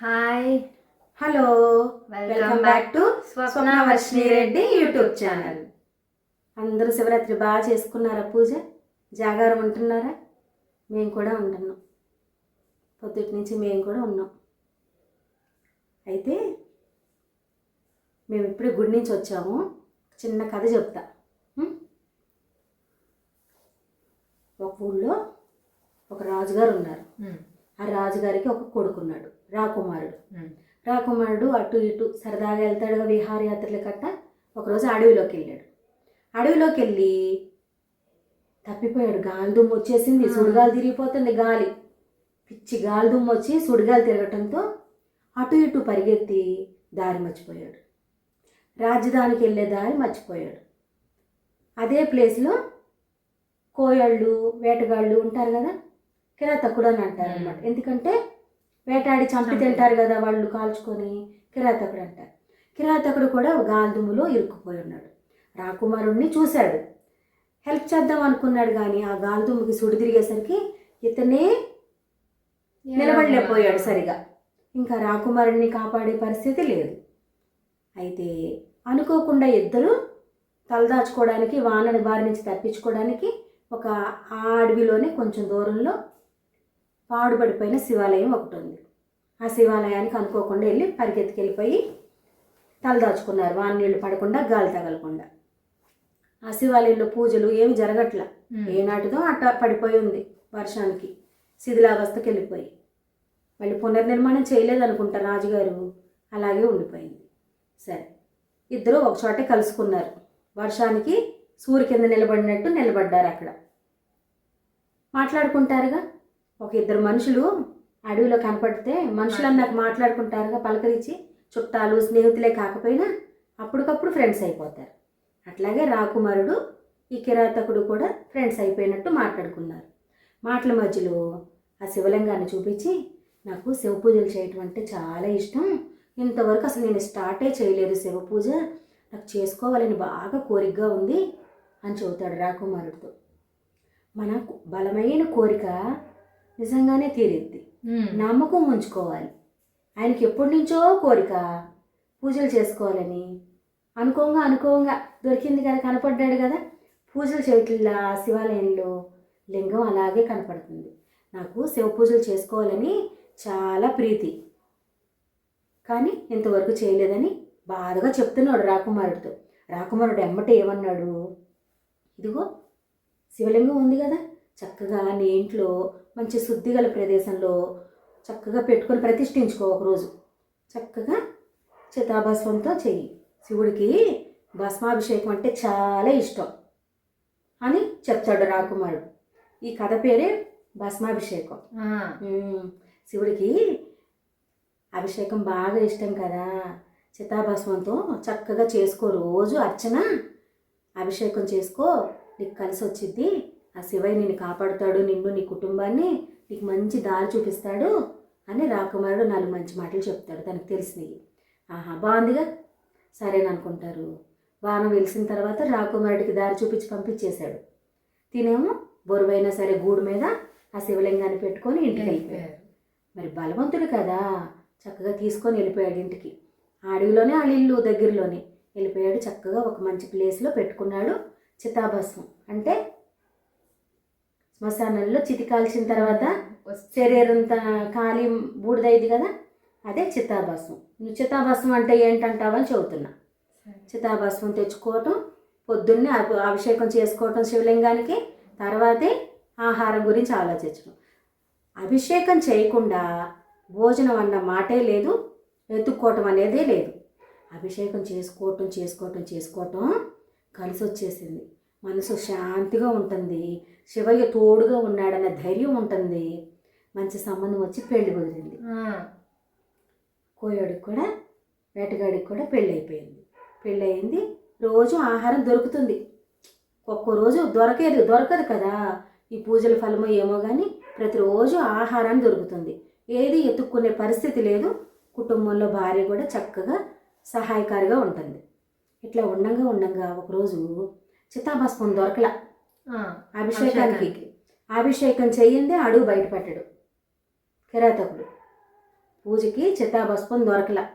Hi. Hello. Welcome back to Swapna Swapnavarshini Reddy YouTube channel అందరూ శివరాత్రి బాగా చేసుకున్నారా పూజ? జాగారం ఉంటున్నారా? మేము కూడా ఉంటున్నాం. పొద్దుటి నుంచి మేము కూడా ఉన్నాం. అయితే మేము ఇప్పుడే గుడి నుంచి వచ్చాము. చిన్న కథ చెప్తా? ఒక ఊళ్ళో ఒక రాజుగారు ఉన్నారు. ఆ రాజుగారికి ఒక కొడుకున్నాడు. రాకుమారుడు. రాకుమారుడు అటు ఇటు సరదాగా వెళ్తాడుగా విహారయాత్రలు కట్ట ఒకరోజు అడవిలోకి వెళ్ళాడు. అడవిలోకి వెళ్ళి తప్పిపోయాడు. గాలి దుమ్ము వచ్చేసింది. సుడిగాలి తిరిగిపోతుంది గాలి. పిచ్చి గాలి దుమ్ము వచ్చి సుడిగాలి తిరగటంతో అటు ఇటు పరిగెత్తి దారి మర్చిపోయాడు. రాజధానికి వెళ్ళే దారి మర్చిపోయాడు. అదే ప్లేస్లో కోయళ్ళు వేటగాళ్ళు ఉంటారు కదా? కిరాతకుడు అని అంటారు అనమాట ఎందుకంటే వేటాడి చంపి. తింటారు కదా వాళ్ళు కాల్చుకొని. కిరాతకుడు అంటారు. కిరాతకుడు కూడా గాల్దుములో ఇరుక్కుపోయి ఉన్నాడు. రాకుమారుణ్ణి చూశాడు. హెల్ప్ చేద్దాం అనుకున్నాడు కానీ ఆ గాల్దుమ్ముకి సుడి తిరిగేసరికి ఇతనే నిలబడలేకపోయాడు సరిగా. ఇంకా రాకుమారుణ్ణి కాపాడే పరిస్థితి లేదు. అయితే అనుకోకుండా ఇద్దరు తలదాచుకోవడానికి వానని బారి నుంచి తప్పించుకోవడానికి ఒక ఆ అడవిలోనే కొంచెం దూరంలో పాడుపడిపోయిన శివాలయం ఒకటి ఉంది. ఆ శివాలయానికి అనుకోకుండా వెళ్ళి పరిగెత్తుకెళ్ళిపోయి తలదాచుకున్నారు వాన నీళ్ళు పడకుండా గాలి తగలకుండా. ఆ శివాలయంలో పూజలు ఏమి జరగట్ల. ఏనాటిదో అట్ట పడిపోయి ఉంది వర్షానికి. శిథిలావస్థకి వెళ్ళిపోయి. మళ్ళీ పునర్నిర్మాణం చేయలేదనుకుంటా రాజుగారు అలాగే ఉండిపోయింది. సరే ఇద్దరు ఒక చోటే కలుసుకున్నారు. వర్షానికి సూర్య కింద నిలబడినట్టు నిలబడ్డారు అక్కడ. మాట్లాడుకుంటారుగా? ఒక ఇద్దరు మనుషులు అడవిలో కనపడితే మనుషులన్నాక మాట్లాడుకుంటారుగా పలకరించి చుట్టాలు స్నేహితులే కాకపోయినా అప్పటికప్పుడు ఫ్రెండ్స్ అయిపోతారు. అట్లాగే రాకుమారుడు ఈ కిరాతకుడు కూడా ఫ్రెండ్స్ అయిపోయినట్టు మాట్లాడుకున్నారు. మాటల మధ్యలో ఆ శివలింగాన్ని చూపించి నాకు శివ పూజలు చేయటం అంటే చాలా ఇష్టం. ఇంతవరకు అసలు నేను స్టార్టే చేయలేదు శివ పూజ. నాకు చేసుకోవాలని బాగా కోరికగా ఉంది అని చెబుతాడు రాకుమారుడితో. మనకు బలమైన కోరిక నిజంగానే తీరిద్ది. నమ్మకం ఉంచుకోవాలి. ఆయనకి ఎప్పటి నుంచో కోరిక పూజలు చేసుకోవాలని. అనుకోంగా అనుకోంగా దొరికింది కదా కనపడ్డాడు కదా పూజలు చేయట్లా శివాలయంలో. లింగం అలాగే కనపడుతుంది. నాకు శివ పూజలు చేసుకోవాలని చాలా ప్రీతి. కానీ ఇంతవరకు చేయలేదని బాధగా చెప్తున్నాడు రాకుమారుడితో. రాకుమారుడు ఎమ్మట ఏమన్నాడు? ఇదిగో శివలింగం ఉంది కదా చక్కగా నీ ఇంట్లో మంచి శుద్ధి గల ప్రదేశంలో చక్కగా పెట్టుకొని ప్రతిష్ఠించుకో ఒకరోజు. చక్కగా చితాభస్వంతో చెయ్యి. శివుడికి భస్మాభిషేకం అంటే చాలా ఇష్టం అని చెప్తాడు రాకుమారుడు. ఈ కథ పేరే భస్మాభిషేకం. శివుడికి అభిషేకం బాగా ఇష్టం కదా. చితాభస్మంతో చక్కగా చేసుకో. రోజు అర్చన అభిషేకం చేసుకో. నీకు కలిసి వచ్చిద్ది ఆ శివయ్య నిన్ను కాపాడుతాడు నిన్ను నీ కుటుంబాన్ని నీకు మంచి దారి చూపిస్తాడు అని రాకుమారుడు నాలుగు మంచి మాటలు చెప్తాడు తనకు తెలిసినవి ఆహా బాగుందిగా. సరేననుకుంటారు వానం వెలిసిన తర్వాత రాకుమారుడికి దారి చూపించి పంపించేశాడు. తినేమో బొరువైనా సరే గూడు మీద ఆ శివలింగాన్ని పెట్టుకొని ఇంటికి వెళ్ళిపోయాడు. మరి బలవంతుడు కదా. చక్కగా తీసుకొని వెళ్ళిపోయాడు ఇంటికి. ఆ అడవిలోనే వాళ్ళ ఇల్లు దగ్గరలోనే వెళ్ళిపోయాడు. చక్కగా ఒక మంచి ప్లేస్లో పెట్టుకున్నాడు చితాభస్మం. అంటే శ్మశానంలో చితి కాల్చిన తర్వాత శరీరంతా కాలి బూడిదైంది కదా అదే చితాభస్మం నువ్వు చితాభస్మం అంటే ఏంటంటావని చెబుతున్నా. చితాభస్మం తెచ్చుకోవటం పొద్దున్నే అభి- అభిషేకం చేసుకోవటం శివలింగానికి తర్వాతే ఆహారం గురించి ఆలోచించడం అభిషేకం చేయకుండా భోజనం అన్న మాటే లేదు వెతుక్కోవటం అనేదే లేదు. అభిషేకం చేసుకోవటం చేసుకోవటం చేసుకోవటం కలిసి వచ్చేసింది మనసు శాంతిగా ఉంటుంది. శివయ్య తోడుగా ఉన్నాడన్న ధైర్యం ఉంటుంది. మంచి సంబంధం వచ్చి పెళ్ళి కుదిరింది. కోయోడికి కూడా వేటగాడికి కూడా పెళ్ళి అయిపోయింది పెళ్ళి అయింది రోజు ఆహారం దొరుకుతుంది. ఒక్కో రోజు దొరకేది దొరకదు కదా. ఈ పూజల ఫలమో ఏమో కానీ ప్రతిరోజు ఆహారాన్ని దొరుకుతుంది. ఏది ఎత్తుక్కునే పరిస్థితి లేదు. కుటుంబంలో భార్య కూడా చక్కగా సహాయకారిగా ఉంటుంది. ఇట్లా ఉండంగా ఉండంగా ఒకరోజు చితాభస్మం దొరకలా. అభిషేకానికి. అభిషేకం చెయ్యిందే అడుగు బయటపెట్టడు కిరాతకుడు. పూజకి చితాభస్మం దొరకల.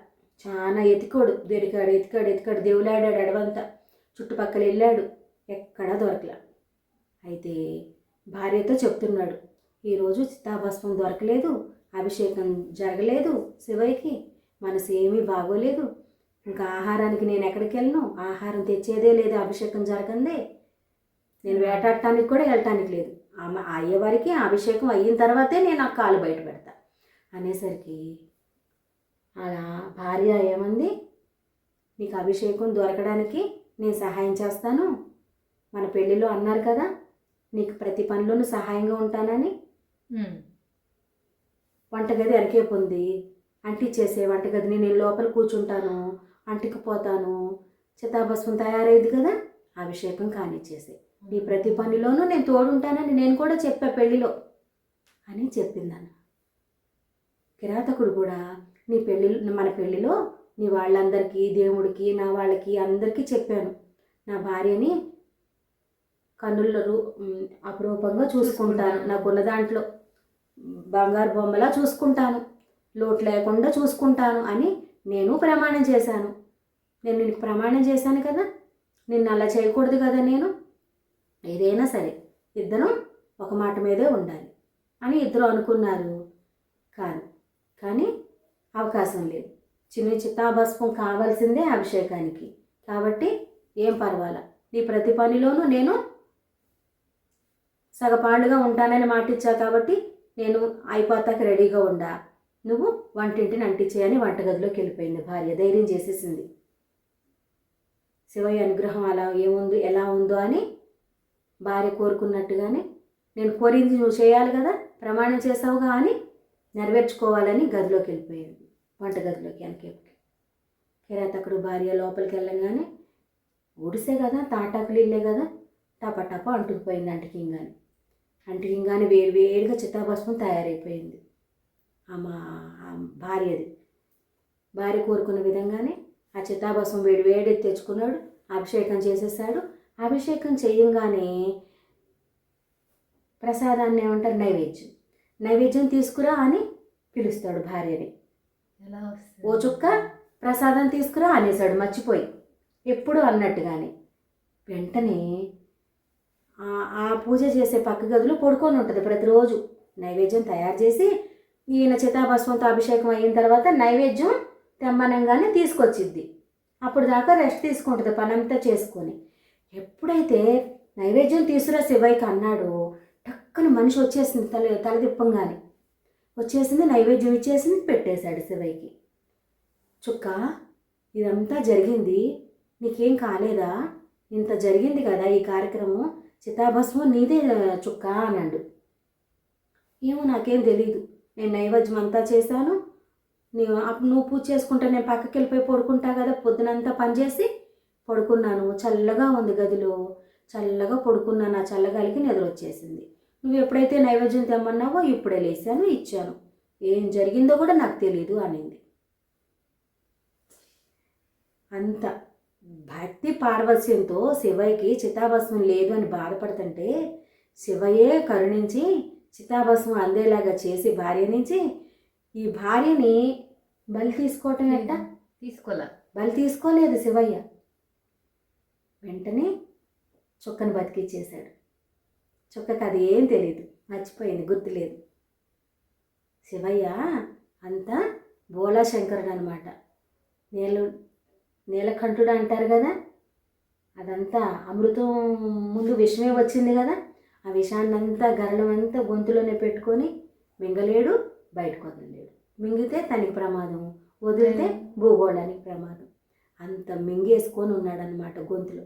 చాలా ఎతికోడు. దొరికాడు ఎతికాడు ఎతికాడు. దేవులాడాడు అడవంతా. చుట్టుపక్కల వెళ్ళాడు. ఎక్కడా దొరకల. అయితే భార్యతో చెప్తున్నాడు. ఈరోజు చితాభస్మం దొరకలేదు. అభిషేకం జరగలేదు. శివయ్యకి మనసు ఏమీ బాగోలేదు. ఇంకా ఆహారానికి నేను ఎక్కడికి వెళ్ళను? ఆహారం తెచ్చేదే లేదు అభిషేకం జరగందే. నేను వేటాడటానికి కూడా వెళ్ళటానికి లేదు. ఆమె అయ్యేవారికి అభిషేకం అయిన తర్వాతే నేను ఆ కాలు బయట పెడతా. అనేసరికి అలా భార్య ఏమంది నీకు అభిషేకం దొరకడానికి నేను సహాయం చేస్తాను. మన పెళ్ళిలో అన్నారు కదా నీకు ప్రతి పనిలోనూ సహాయంగా ఉంటానని. వంటగది అరికే పొంది అంటించేసే వంటగదిని నేను లోపల కూర్చుంటాను. అంటికి పోతాను చితాభస్మం తయారైంది కదా? అభిషేకం కానిచ్చేసే. నీ ప్రతి పనిలోనూ నేను తోడుంటానని నేను కూడా చెప్పా పెళ్ళిలో అని చెప్పిందన్న. కిరాతకుడు కూడా నీ పెళ్ళి మన పెళ్ళిలో నీ వాళ్ళందరికీ దేవుడికి నా వాళ్ళకి అందరికీ చెప్పాను. నా భార్యని కన్నుల రూ ఉమ్, అపురూపంగా చూసుకుంటాను. నాకున్న దాంట్లో బంగారు బొమ్మలా చూసుకుంటాను. లోటు లేకుండా చూసుకుంటాను అని నేను ప్రమాణం చేశాను. నేను నీకు ప్రమాణం చేశాను కదా? నిన్ను అలా చేయకూడదు కదా నేను? ఏదైనా సరే ఇద్దరం ఒక మాట మీదే ఉండాలి అని ఇద్దరు అనుకున్నారు. కాదు కానీ అవకాశం లేదు. చిన్న చిత్తాభస్మం కావాల్సిందే అభిషేకానికి. కాబట్టి ఏం పర్వాలా? నీ ప్రతి పనిలోనూ నేను సగపాళ్ళుగా ఉంటానని మాట ఇచ్చా కాబట్టి నేను అయిపోతాక రెడీగా ఉండా. నువ్వు వంటింటిని అంటించేయని వంటగదిలోకి వెళ్ళిపోయింది. భార్య ధైర్యం చేసేసింది. శివయ్య అనుగ్రహం అలా ఏముంది ఎలా ఉందో అని భార్య కోరుకున్నట్టుగానే నేను కోరింది నువ్వు చేయాలి కదా ప్రమాణం చేసావుగా అని నెరవేర్చుకోవాలని గదిలోకి వెళ్ళిపోయింది. వంటగదిలోకి వెనకేపుకి. కిరాతకుడు భార్య లోపలికి వెళ్ళంగానే ఊడిసే కదా తాటాకులు ఇల్లే కదా టప టప అంటుకుపోయింది అంటికింగాని. అంటికింగాని వేడి వేడిగా చిత్తాభస్మం తయారైపోయింది. ఆమె ఆ భార్యది. భార్య కోరుకున్న విధంగానే ఆ చిత్తాభస్మం వేడి వేడి తెచ్చుకున్నాడు అభిషేకం చేసేసాడు. అభిషేకం చేయంగానే ప్రసాదాన్ని ఏమంటారు? నైవేద్యం. నైవేద్యం తీసుకురా అని పిలుస్తాడు భార్యని. ఓ చుక్క ప్రసాదం తీసుకురా అనేసాడు మర్చిపోయి. ఎప్పుడు అన్నట్టుగానే. వెంటనే ఆ- ఆ పూజ చేసే పక్క గదిలో పడుకొని ఉంటుంది ప్రతిరోజు. నైవేద్యం తయారు చేసి ఈయన చితాభస్మంతో అభిషేకం అయిన తర్వాత నైవేద్యం తెమ్మనంగానే తీసుకొచ్చిద్ది. అప్పుడు దాకా రెస్ట్ తీసుకుంటుంది పనంతా చేసుకొని. ఎప్పుడైతే నైవేద్యం తీసుకురా శివయ్యకి అన్నాడో టక్కన మనిషి వచ్చేసింది తల తల తిప్పంగానే. వచ్చేసింది నైవేద్యం ఇచ్చేసింది పెట్టేశాడు శివయ్యకి. చుక్క ఇదంతా జరిగింది నీకేం కాలేదా? ఇంత జరిగింది కదా ఈ కార్యక్రమం చితాభస్మం నీదే చుక్క అన్నాడు. ఏమో నాకేం తెలీదు. నేను నైవేద్యం అంతా చేశాను. నీవు అప్పుడు నువ్వు పూజ చేసుకుంటే నేను పక్కకి వెళ్ళిపోయి పడుకుంటా కదా పొద్దునంతా పనిచేసి పడుకున్నాను. చల్లగా ఉంది గదిలో. చల్లగా పడుకున్నాను. ఆ చల్లగాలికి నిద్ర వచ్చేసింది. నువ్వు ఎప్పుడైతే నైవేద్యం తెమ్మన్నావో ఇప్పుడే లేచాను ఇచ్చాను. ఏం జరిగిందో కూడా నాకు తెలియదు అనింది. అంత భక్తి పార్వస్యంతో శివయ్యకి చితాభస్మం లేదు అని బాధపడుతుంటే శివయ్యే కరుణించి చితాభస్మం అందేలాగా చేసి భార్య నుంచి ఈ భార్యని బలి తీసుకోవటం ఎట్ట? తీసుకోలే. బలి తీసుకోలేదు శివయ్య. వెంటనే చుక్కను బతికిచ్చేశాడు. చుక్కకి అది ఏం తెలియదు మర్చిపోయింది గుర్తులేదు. శివయ్య అంతా బోలా శంకరుడు అనమాట నీళ్ళు నీలకంఠుడు అంటారు కదా? అదంతా అమృతం ముందు విషమే వచ్చింది కదా? ఆ విషాన్ని అంతా గరళం అంతా గొంతులోనే పెట్టుకొని మింగలేడు బయటకు వదలలేడు మింగితే తనకి ప్రమాదం వదిలితే భూగోళానికి ప్రమాదం. అంత మింగేసుకొని ఉన్నాడనమాట గొంతులో.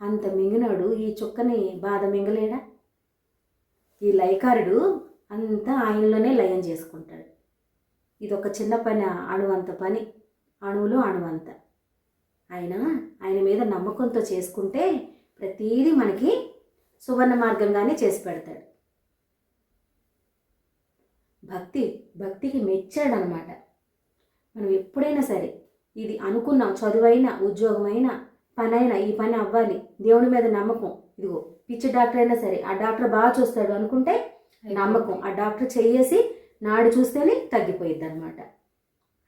అంత మింగినాడు ఈ చుక్కని బాధ మింగలేడా? ఈ లయకారుడు అంతా ఆయనలోనే లయం చేసుకుంటాడు. ఇది ఒక చిన్న పని అణువంత పని. అణువులో అణువంత. ఆయన ఆయన మీద నమ్మకంతో చేసుకుంటే ప్రతీదీ మనకి సువర్ణ మార్గంగానే చేసి పెడతాడు. భక్తి భక్తికి మెచ్చాడనమాట. మనం ఎప్పుడైనా సరే ఇది అనుకున్నాం చదువైనా ఉద్యోగమైనా పనైనా ఈ పని అవ్వాలి దేవుని మీద నమ్మకం. ఇదిగో పిచ్చి డాక్టర్ అయినా సరే ఆ డాక్టర్ బాగా చూస్తాడు అనుకుంటే నమ్మకం. ఆ డాక్టర్ చెయ్యేసి నాడు చూస్తేనే తగ్గిపోయిద్ది అనమాట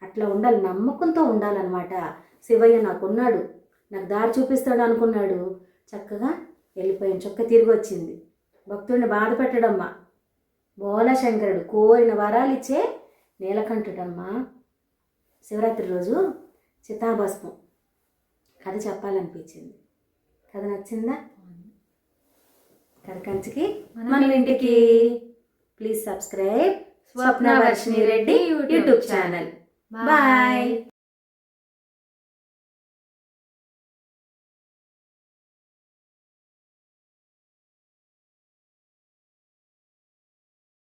అట్లా ఉండాలి నమ్మకంతో ఉండాలన్నమాట శివయ్య నాకున్నాడు నాకు దారి చూపిస్తాడు అనుకున్నాడు. చక్కగా వెళ్ళిపోయాను. చక్క తిరిగి వచ్చింది భక్తుడిని బాధ పెట్టడమ్మా. బోలశంకరుడు కోరిన వరాలు ఇచ్చే నీలకంఠుడమ్మా. శివరాత్రి రోజు చితాభస్మం. కథ చెప్పాలనిపించింది. కథ నచ్చిందా? కథ కంచికి మన ఇంటికి. Please subscribe. Swapna Varshini Reddy YouTube channel. Bye.